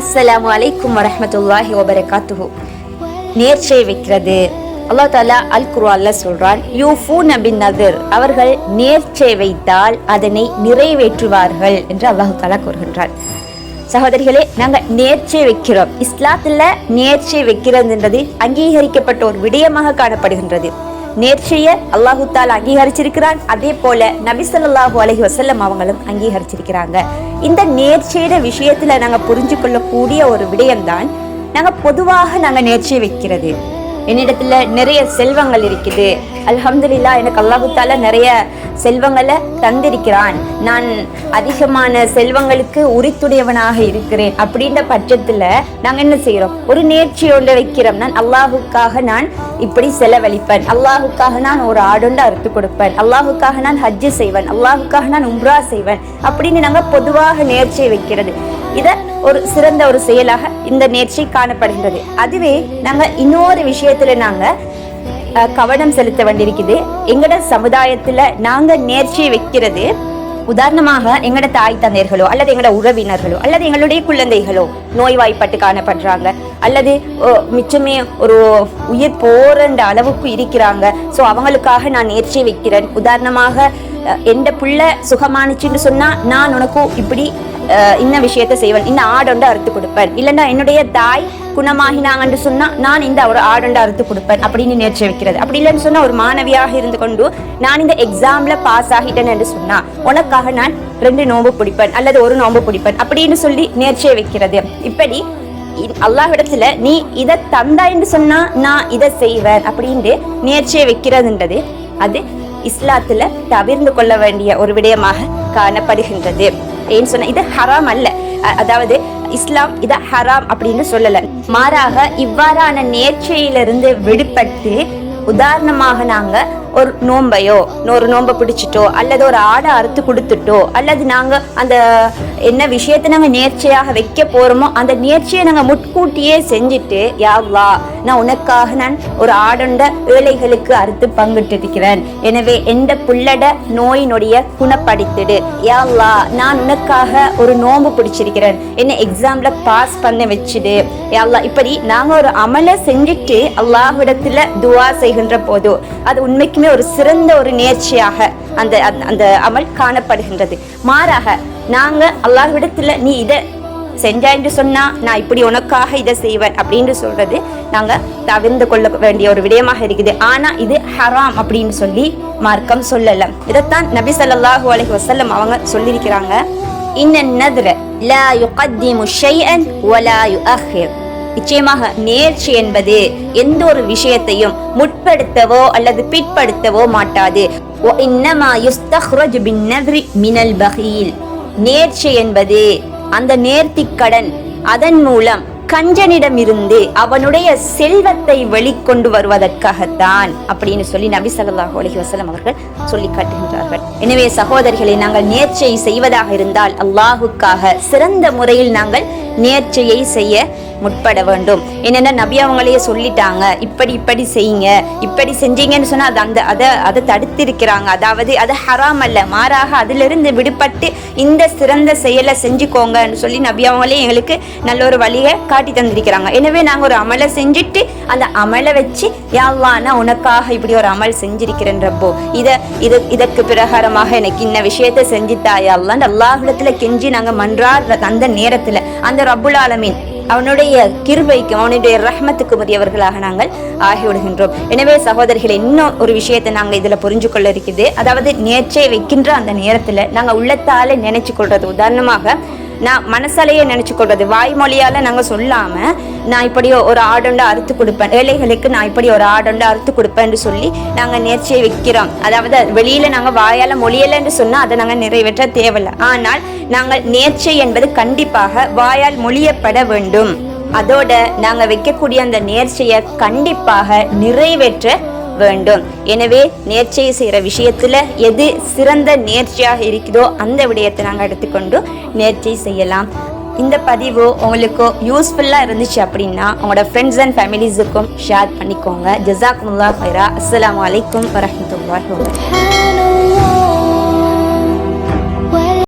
அஸ்ஸலாமு அலைக்கும் வரமத்துல்லாஹி வபரகாத்துஹு. நேர்ச்சை வைக்கிறது. அல்லா தாலா அல் குர்ஆன்ல சொல்றான் யூஃபூன நபின் நதிர் அவர்கள் நேர்ச்சை வைத்தால் அதனை நிறைவேற்றுவார்கள் என்று அல்லாஹு தாலா கூறுகின்றார் சகோதரிகளே நாங்கள் நேர்ச்சை வைக்கிறோம். இஸ்லாத்தில் நேர்ச்சை வைக்கிறதுன்றது அங்கீகரிக்கப்பட்ட ஒரு விடயமாக காணப்படுகின்றது. நேர்ச்சிய அல்லாஹுத்தால் அங்கீகரிச்சிருக்கிறான். அதே போல நபி அலஹி வசல்லம் அவங்களும் அங்கீகரிச்சிருக்கிறாங்க. இந்த நேர்ச்சியோட விஷயத்துல நாங்க புரிஞ்சு கொள்ளக்கூடிய ஒரு விடயம்தான் நாங்க பொதுவாக நாங்க நேர்ச்சியை வைக்கிறது. என்னிடத்துல நிறைய செல்வங்கள் இருக்குது. அல்ஹம்துலில்லா எனக்கு அல்லாஹுத்தால நிறைய செல்வங்களை தந்திருக்கிறான். நான் அதிகமான செல்வங்களுக்கு உரித்துடையவனாக இருக்கிறேன் அப்படின்ற பட்சத்துல நாங்க என்ன செய்யறோம் ஒரு நேர்ச்சியோட வைக்கிறோம். நான் அல்லாஹுக்காக நான் இப்படி செலவழிப்பேன். அல்லாஹுக்காக நான் ஒரு ஆடுண்டு அறுத்து கொடுப்பேன். அல்லாஹுக்காக நான் ஹஜ்ஜு செய்வேன். அல்லாஹுக்காக நான் உம்ரா செய்வேன். அப்படின்னு நாங்க பொதுவாக நேர்ச்சியை வைக்கிறது. இதை ஒரு சிறந்த ஒரு செயலாக இந்த நேர்ச்சி காணப்படுகின்றது. அதுவே நாங்கள் இன்னொரு விஷயத்துல நாங்கள் கவனம் செலுத்த வேண்டியிருக்குது. எங்களோட சமுதாயத்துல நாங்கள் நேர்ச்சியை வைக்கிறது உதாரணமாக எங்களோட தாய் தந்தையர்களோ அல்லது எங்களோட உறவினர்களோ அல்லது எங்களுடைய குழந்தைகளோ நோய்வாய்ப்பட்டு காணப்படுறாங்க அல்லது ஓ, மிச்சமே ஒரு உயிர் போறன்ற அளவுக்கு இருக்கிறாங்க. ஸோ அவங்களுக்காக நான் நேர்ச்சி வைக்கிறேன். உதாரணமாக எந்த புள்ள சுகமானுச்சுன்னு சொன்னா நான் உனக்கும் இப்படி இன்ன விஷயத்தை செய்வேன். இன்ன ஆடொண்டு அறுத்து கொடுப்பேன். இல்லைன்னா என்னுடைய தாய் குணமாகினாங்கன்னு சொன்னா நான் இந்த ஒரு ஆடொண்டு அறுத்து கொடுப்பேன் அப்படின்னு நேர்ச்சி வைக்கிறது. அப்படி இல்லைன்னு சொன்னா ஒரு மாணவியாக இருந்து கொண்டு நான் இந்த எக்ஸாம்ல பாஸ் ஆகிட்டேன் என்று சொன்னா உனக்காக நான் ரெண்டு நோம்பு பிடிப்பேன் அல்லது ஒரு நோம்பு பிடிப்பேன் அப்படின்னு சொல்லி நேர்ச்சியை வைக்கிறது. இப்படி அல்லாஹிடத்துல நீ இதை தந்தாய்ன்னு சொன்னா நான் இதை செய்வேன் அப்படின்ட்டு நேர்ச்சியை வைக்கிறதுன்றது அது இஸ்லாத்துல தவிர்ந்து கொள்ள வேண்டிய ஒரு விடயமாக காணப்படுகின்றது. ஏன்னு சொன்னா இது ஹராம் அல்ல. அதாவது இஸ்லாம் இத ஹராம் அப்படின்னு சொல்லல. மாறாக இவ்வாறான நேர்ச்சையிலிருந்து விடுபட்டு உதாரணமாக நாங்க ஒரு நோம்பையோ ஒரு நோம்பை பிடிச்சிட்டோ அல்லது ஒரு ஆடை அறுத்து கொடுத்துட்டோ அல்லது நாங்க அந்த என்ன விஷயத்தை நாங்க நேர்ச்சையாக வைக்க போறோமோ அந்த நேர்ச்சியை நாங்க முட்கூட்டியே செஞ்சுட்டு யாவா நான் உனக்காக நான் ஒரு ஆடொண்ட ஏழைகளுக்கு அறுத்து பங்கிட்டிருக்கிறேன். எனவே எந்த புள்ளட நோயினுடைய குணப்படுத்திடு. யாவா நான் உனக்காக ஒரு நோம்பு பிடிச்சிருக்கிறேன். என்ன எக்ஸாம்ல பாஸ் பண்ண வச்சுடு. யாவா இப்படி நாங்க ஒரு அமலை செஞ்சுட்டு அல்லாஹ்விடத்துல துவா செய்கின்ற போது அது உண்மைக்குமே ஒரு சிறந்த ஒரு நேர்ச்சியாக அந்த அந்த- அமல் காணப்படுகின்றது. மாறாக நாங்க அல்லாஹ்விடத்துல நீ இதை செஞ்சான்னு சொன்னா நான் இப்படி உனக்காக இதை செய்வேன் அப்படின்னு சொல்றது நாங்க தவிர்ந்து கொள்ள வேண்டிய ஒரு விடயமாக இருக்குது. ஆனா இது ஹராம் அப்படின்னு சொல்லி மார்க்கம் சொல்லல. இதைத்தான் நபி சல்லாஹூ அலஹி வசல்லம் அவங்க சொல்லியிருக்கிறாங்க. இன்ன நத்ர லா யுகத்திமு ஷைஅன் வலா யுஅஹிர். நிச்சயமாக நேர்ச்சி என்பது எந்த ஒரு விஷயத்தையும் முற்படுத்தவோ அல்லது பிற்படுத்தவோ மாட்டாது. நேர்ச்சி என்பது அந்த நேர்த்திக்கடன் அதன் மூலம் கஞ்சனிடமிருந்து அவனுடைய செல்வத்தை வெளிக்கொண்டு வருவதற்காகத்தான் அப்படின்னு சொல்லி நபி சல்லாஹ் அலஹி வசலம் அவர்கள் சொல்லி காட்டுகின்றார்கள். எனவே சகோதரிகளை நாங்கள் நேர்ச்சியை செய்வதாக இருந்தால் அல்லாஹுக்காக சிறந்த முறையில் நாங்கள் நேர்ச்சியை செய்ய முற்பட வேண்டும். என்னென்ன நபி அவங்களையே சொல்லிட்டாங்க இப்படி இப்படி செய்யுங்க இப்படி செஞ்சீங்கன்னு சொன்னால் அது அந்த அதை அதை தடுத்திருக்கிறாங்க. அதாவது அது ஹராம் அல்ல மாறாக அதிலிருந்து விடுபட்டு இந்த சிறந்த செயலை செஞ்சுக்கோங்கன்னு சொல்லி நபி அவங்களே எங்களுக்கு நல்ல ஒரு வழியை காட்டி தந்திருக்கிறாங்க. எனவே நாங்கள் ஒரு அமலை செஞ்சுட்டு அந்த அமலை வச்சு யாழ்லா உனக்காக இப்படி ஒரு அமல் செஞ்சிருக்கிறேன் ரப்போ. இது இதற்கு பிரகாரமாக எனக்கு இன்ன விஷயத்தை செஞ்சுத்தாயா அல்லான்னு அல்லாஹ்விடத்துல கெஞ்சி நாங்கள் மன்றாடுற அந்த நேரத்தில். அந்த ரபுல் ஆலமீன். அவனுடைய கிருபைக்கும் அவனுடைய ரஹ்மத்துக்கு உரியவர்களாக நாங்கள் ஆகிவிடுகின்றோம். எனவே சகோதரிகளை இன்னும் ஒரு விஷயத்தை நாங்கள் இதுல புரிஞ்சு கொள்ள இருக்குது. அதாவது நேர்ச்சை வைக்கின்ற அந்த நேரத்துல நாங்க உள்ளத்தாலே நினைச்சு கொள்றது உதாரணமாக நான் மனசாலேயே நினச்சி கொள்வது வாய்மொழியால் நாங்கள் சொல்லாமல் நான் இப்படி ஒரு ஆடொண்டு அறுத்து கொடுப்பேன். ஏழைகளுக்கு நான் இப்படி ஒரு ஆடொண்டு அறுத்து கொடுப்பேன்னு சொல்லி நாங்கள் நேர்ச்சியை வைக்கிறோம். அதாவது வெளியில் நாங்கள் வாயால் மொழியலைன்னு சொன்னால் அதை நாங்கள் நிறைவேற்ற தேவையில்லை. ஆனால் நாங்கள் நேர்ச்சை என்பது கண்டிப்பாக வாயால் மொழியப்பட வேண்டும். அதோட நாங்கள் வைக்கக்கூடிய அந்த நேர்ச்சியை கண்டிப்பாக நிறைவேற்ற வேண்டும். எனவே நேர்ச்சையை செய்கிற விஷயத்தில் எது சிறந்த நேர்ச்சியாக இருக்குதோ அந்த விடயத்தை நாங்கள் எடுத்துக்கொண்டு நேர்ச்சை செய்யலாம். இந்த பதிவு உங்களுக்கு யூஸ்ஃபுல்லாக இருந்துச்சு அப்படின்னா உங்களோட ஃப்ரெண்ட்ஸ் அண்ட் ஃபேமிலிஸுக்கும் ஷேர் பண்ணிக்கோங்க. ஜசாக்குமுல்லா ஃபைரா அஸ்லாம் வலைக்கம் வரமத்துல்லாஹ்